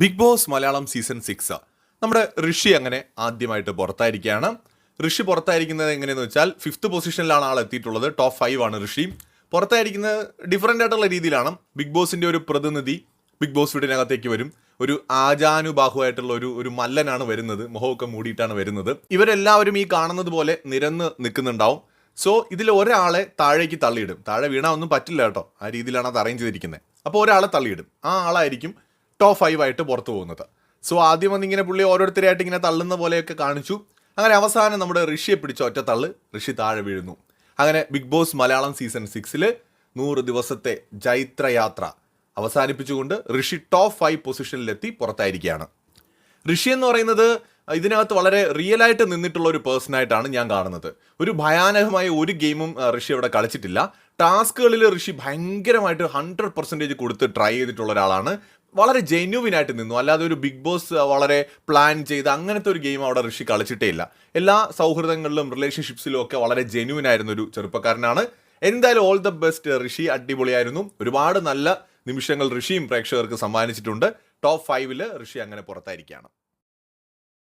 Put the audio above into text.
Big Boss Malayalam season six. നമ്മുടെ ഋഷി അങ്ങനെ ആദ്യമായിട്ട് പുറത്തായിരിക്കുകയാണ്. ഋഷി പുറത്തായിരിക്കുന്നത് എങ്ങനെയെന്ന് വെച്ചാൽ ഫിഫ്ത്ത് പൊസിഷനിലാണ് ആൾ എത്തിയിട്ടുള്ളത്. ടോപ്പ് ഫൈവ് ആണ് ഋഷി. പുറത്തായിരിക്കുന്നത് ഡിഫറെന്റ് ആയിട്ടുള്ള രീതിയിലാണ്. ബിഗ് ബോസിന്റെ ഒരു പ്രതിനിധി ബിഗ് ബോസ് വീടിനകത്തേക്ക് വരും. ഒരു ആജാനുബാഹുവായിട്ടുള്ള ഒരു ഒരു മല്ലനാണ് വരുന്നത്. മുഖമൊക്കെ മൂടിയിട്ടാണ് വരുന്നത്. ഇവരെല്ലാവരും ഈ കാണുന്നത് പോലെ നിരന്ന് നിൽക്കുന്നുണ്ടാവും. സോ ഇതിൽ ഒരാളെ താഴേക്ക് തള്ളിയിടും. താഴെ വീണാൽ ഒന്നും പറ്റില്ല കേട്ടോ. ആ രീതിയിലാണ് അത് അറേഞ്ച് ചെയ്തിരിക്കുന്നത് അപ്പോൾ ഒരാളെ തള്ളിയിടും. ആ ആളായിരിക്കും ടോപ്പ് ഫൈവ് ആയിട്ട് പുറത്തു പോകുന്നത്. സോ ആദ്യം വന്നിങ്ങനെ പുള്ളി ഓരോരുത്തരെയായിട്ട് ഇങ്ങനെ തള്ളുന്ന പോലെയൊക്കെ കാണിച്ചു. അങ്ങനെ അവസാനം നമ്മുടെ ഋഷിയെ പിടിച്ച ഒറ്റ തള്ള് ഋഷി താഴെ വീഴുന്നു. അങ്ങനെ ബിഗ് ബോസ് മലയാളം സീസൺ സിക്സിൽ നൂറ് ദിവസത്തെ ജൈത്രയാത്ര അവസാനിപ്പിച്ചുകൊണ്ട് ഋഷി ടോപ്പ് ഫൈവ് പൊസിഷനിലെത്തി പുറത്തായിരിക്കുകയാണ്. ഋഷി എന്ന് പറയുന്നത് ഇതിനകത്ത് വളരെ റിയൽ ആയിട്ട് നിന്നിട്ടുള്ള ഒരു പേഴ്സൺ ആയിട്ടാണ് ഞാൻ കാണുന്നത്. ഒരു ഭയാനകമായ ഒരു ഗെയിമും ഋഷി അവിടെ കളിച്ചിട്ടില്ല. ടാസ്കുകളിൽ ഋഷി ഭയങ്കരമായിട്ട് ഹൺഡ്രഡ് പെർസെന്റേജ് കൊടുത്ത് ട്രൈ ചെയ്തിട്ടുള്ള ഒരാളാണ് വളരെ ജെന്യുവിൻ ആയിട്ട് നിന്നു. അല്ലാതെ ഒരു ബിഗ് ബോസ് വളരെ പ്ലാൻ ചെയ്ത് അങ്ങനത്തെ ഒരു ഗെയിം അവിടെ ഋഷി കളിച്ചിട്ടേ ഇല്ല. എല്ലാ സൗഹൃദങ്ങളിലും റിലേഷൻഷിപ്സിലും ഒക്കെ വളരെ ജെന്യുവിൻ ആയിരുന്ന ഒരു ചെറുപ്പക്കാരനാണ്. എന്തായാലും ഓൾ ദ ബെസ്റ്റ് ഋഷി അടിപൊളിയായിരുന്നു. ഒരുപാട് നല്ല നിമിഷങ്ങൾ ഋഷിയും പ്രേക്ഷകർക്ക് സമ്മാനിച്ചിട്ടുണ്ട്. ടോപ്പ് ഫൈവിൽ ഋഷി അങ്ങനെ പുറത്തായിരിക്കുകയാണ്.